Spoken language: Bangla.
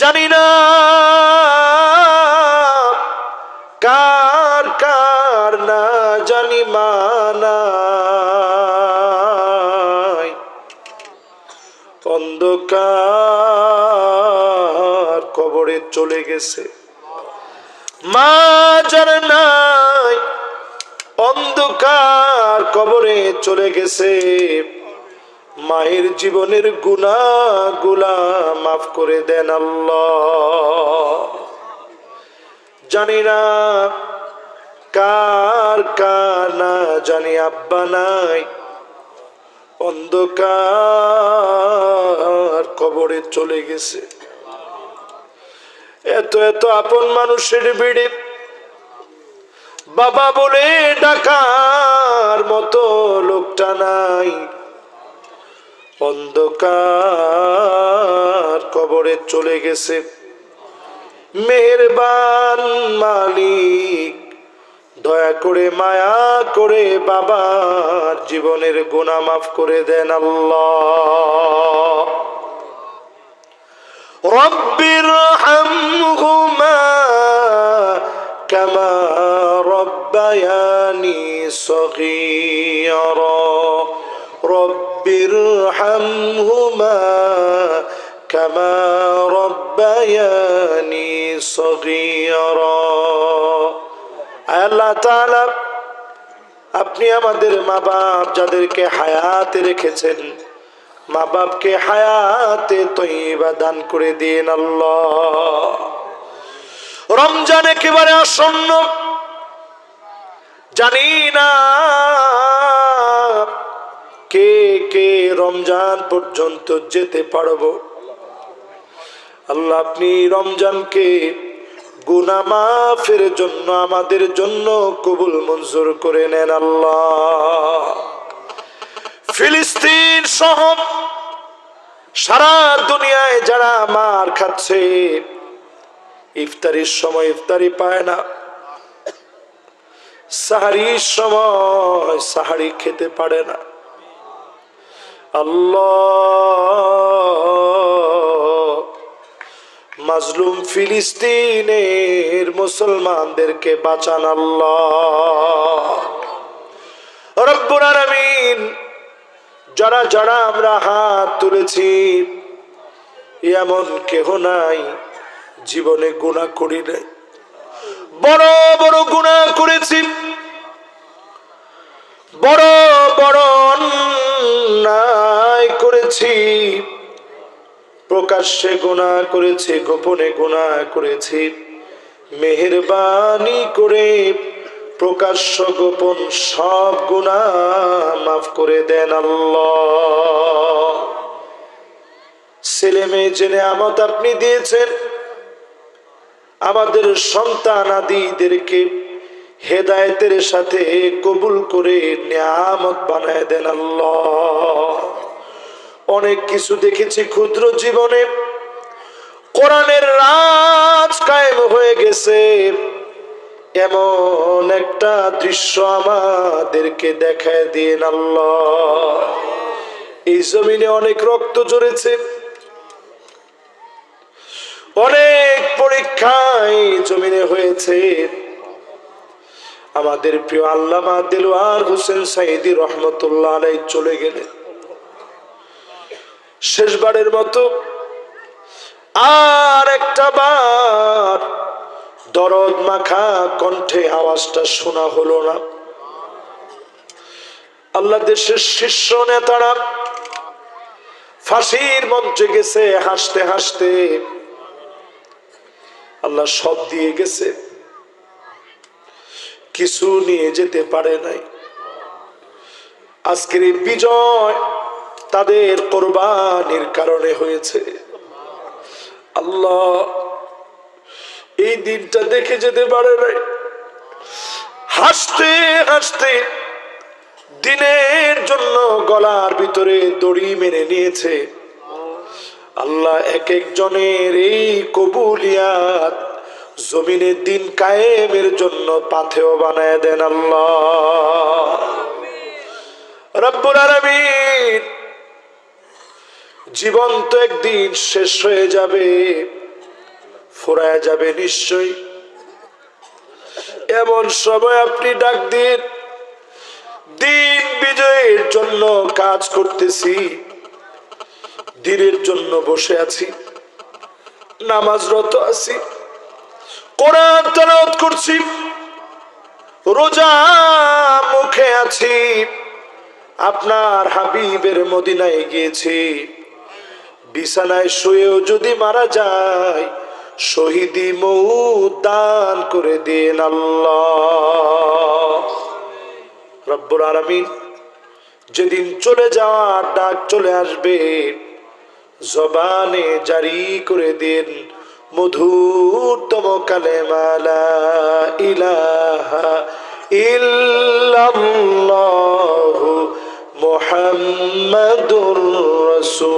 জানি না কার কার না জানি মানাই। অন্ধকার কবরে চলে গেছে। মা যার নাই। অন্ধকার কবরে চলে গেছে। মায়ের জীবনের গুণা গুলা মাফ করে দেন আল্লাহ। জানি না কার কার না জানি আব্বা নাই। অন্ধকার কবরে চলে গেছে। এত এত আপন মানুষের ভিড়ে বাবা বলে ডাকার মতো লোকটা নাই। অন্ধকার কবরে চলে গেছে। মেহেরবান মালিক, দয়া করে, মায়া করে বাবার জীবনের গুণা মাফ করে দেন আল্লাহ। কামা রব্বায়ানি সগীরা। রব্বির হামহুমা কামা রব্বায়ানি সগীরা আল্লাহ তাআলা, আপনি আমাদের মা বাপ যাদেরকে হায়াতে রেখেছেন মা বাপকে হায়াতে তৈবা দান করে দিন আল্লাহ। রমজান একেবারে আসন্ন, জানি না রমজান পর্যন্ত যেতে পারব। আল্লাহ, আপনি রমজানকে গুনা মাফের জন্য আমাদের জন্য কবুল মঞ্জুর করে নেন আল্লাহ। ফিলিস্তিন সহ সারা দুনিয়ায় যারা মার খাচ্ছে, ইফতারির সময় ইফতারি পায় না। সাহারির সময় সাহারি খেতে পারে না। আল্লাহ। মাজলুম ফিলিস্তিনের মুসলমানদেরকে বাঁচান আল্লাহ। যারা যারা আমরা হাত তুলেছি, এমন কেহ নাই, জীবনে গুণা করি নাই। বড় বড় প্রকাশ্যে গুণা করেছি, গোপনে গুণা করেছি। মেহেরবানি করে প্রকাশ্য গোপন সব গুণা মাফ করে দেন আল্লাহ। ছেলে মেয়ে জেনে আমত আপনি দিয়েছেন। আমাদের সন্তান আদিদেরকে হেদায়েতের সাথে কবুল করে নিয়ামত বানায় দেন আল্লাহ। অনেক কিছু দেখেছি ক্ষুদ্র জীবনে। কোরআনের রাজ কায়েম হয়ে গেছে। এমন একটা দৃশ্য আমাদেরকে দেখায় দিয়ে আল্লাহ। এই জমিনে অনেক রক্ত জড়েছে অনেক পরীক্ষায় জমিনে হয়েছে। আমাদের প্রিয় আল্লামা দিলওয়ার হোসেন সাইদি রহমতুল্লাহ চলে গেলেন। শেষবারের মতো আর একটা বার দরদ মাখা কণ্ঠে আওয়াজটা শোনা হলো না। আল্লাহ দেশের শীর্ষ নেতারা ফাঁসির মঞ্চে গেছে, হাসতে হাসতে আল্লাহ সব দিয়ে গেছে। কিছু নিয়ে যেতে পারে নাই। আজকের এই বিজয় তাদের কোরবানির কারণে হয়েছে। আল্লাহ এই দিনটা দেখে যেতে পারে হাসতে হাসতে দিনের জন্য গলার ভিতরে দড়ি মেনে নিয়েছে। আল্লাহ এক একজনের এই কবুলিয়াত জমিনের দিন কায়েমের জন্য পাথেও বানায় দেন আল্লাহ। রব্বুল আলামিন জীবন তো একদিন শেষ হয়ে যাবে, ফুরায় যাবে নিশ্চয়ই। এমন সময় আপনি ডাক দিন দিন বিজয়ের জন্য কাজ করতেছি, দিনের জন্য বসে আছি, নামাজরত আছি, কোরআন তেলাওয়াত করছি, রোজা মুখে আছি, আপনার হাবিবের মদিনায় গিয়েছি। বিছানায় শুয়েও যদি মারা যায়, শহীদি মৌ দান করে দিন আল্লাহ। রব্বুর আরামিন যেদিন চলে যাওয়ার ডাক চলে আসবে, জবানে জারি করে দিন মধুরতম কালেমালা ইলাহা ইল্লাল্লাহু। মুহাম্মাদুর রাসূলুল্লাহ।